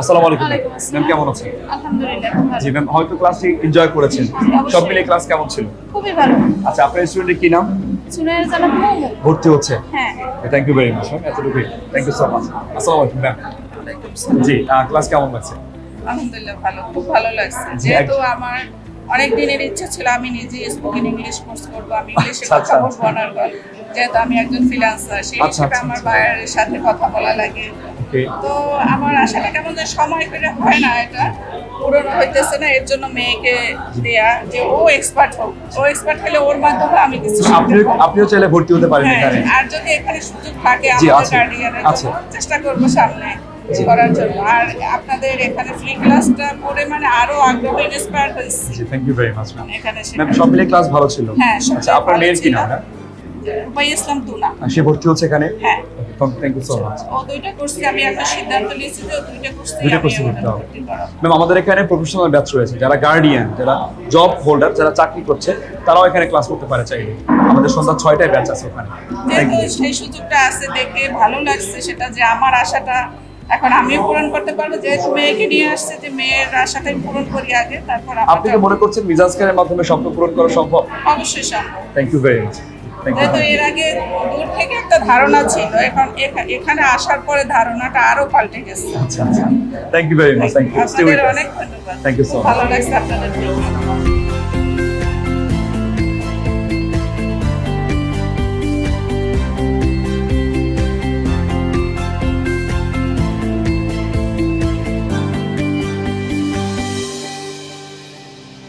আসসালামু আলাইকুম। ম্যাম কেমন আছেন? আলহামদুলিল্লাহ জি ম্যাম হয়তো ক্লাসটি এনজয় করেছেন। সব মিলিয়ে ক্লাস কেমন ছিল? খুবই ভালো। আচ্ছা আপনার স্টুডেন্টের কি নাম? সুনাইয়ের জানা ভর্তি হচ্ছে? হ্যাঁ। Thank you very much ma'am এতটুকু থ্যাংক ইউ সো মাচ আসসালামু আলাইকুম ম্যাম জি ক্লাস কেমন লাগছে? আলহামদুলিল্লাহ ভালো খুব ভালো লাগছে। যেহেতু আমার অনেক দিনের ইচ্ছা ছিল আমি নিজে স্পোকেন ইংলিশ কোর্স করব আমি ইংলিশে আচ্ছা, কথা আচ্ছা, বলব অনার্গল যেহেতু আমি একজন ফ্রিল্যান্সার সেই আচ্ছা, হিসেবে আমার। বাইরের সাথে কথা বলা লাগে। তো আমার আশাটা কেমন যে সময় করে হয় না এটা পূরণ হইতেছে না এর জন্য মেয়েকে দেয়া যে ও এক্সপার্ট হোক ও এক্সপার্ট হলে ওর মাধ্যমে আমি কিছু আপনি আপনিও চাইলে ভর্তি হতে পারেন হ্যাঁ, এখানে। আর যদি এখানে সুযোগ থাকে আমাদের গার্ডিয়ানের চেষ্টা করব সামনে। করার জন্য। আর আপনাদের এখানে ফ্রি ক্লাসটা করে মানে আরও আগ্রহ ইন্সপায়ার হয়েছে। জি thank you very much ma'am এখানে ম্যাম সব মিলিয়ে ক্লাস ভালো ছিল। হ্যাঁ, আচ্ছা আপনার মেয়ের কি নাম রূপাই ইসলাম তুনা সে ভর্তি হচ্ছে এখানে? হ্যাঁ। থ্যাংক ইউ সো মাচ ও দুইটা কোর্সে আমি একটা সিদ্ধান্ত নিয়েছি যে দুইটা কোর্সে দুইটা ভর্তি হবে। ম্যাম আমাদের এখানে প্রফেশনাল ব্যাচ রয়েছে। যারা গার্ডিয়ান যারা জব হোল্ডার যারা চাকরি করছে তারাও এখানে ক্লাস করতে পারে চাইলে। আমাদের সন্ধ্যা ছয়টায় ব্যাচ আছে ওখানে। সেই সুযোগটা আছে দেখে ভালো লাগছে সেটা যে আমার আশাটা এখন আমিও পূরণ করতে পারব যেহেতু মেয়েকে নিয়ে আসছে যে মেয়ের আশাটাই পূরণ করি আগে তারপর আপনি কি মনে করছেন মিজাজ খানের মাধ্যমে স্বপ্ন পূরণ করা সম্ভব? অবশ্যই সম্ভব। Thank you very much thank যেহেতু এর আগে দূর থেকে একটা ধারণা ছিল এখন এখা- এখানে আসার পরে ধারণাটা আরও পাল্টে গেছে। আচ্ছা আচ্ছা। Thank you very much thank you অনেক ধন্যবাদ। Thank you so ভালো লাগছে আপনাদের।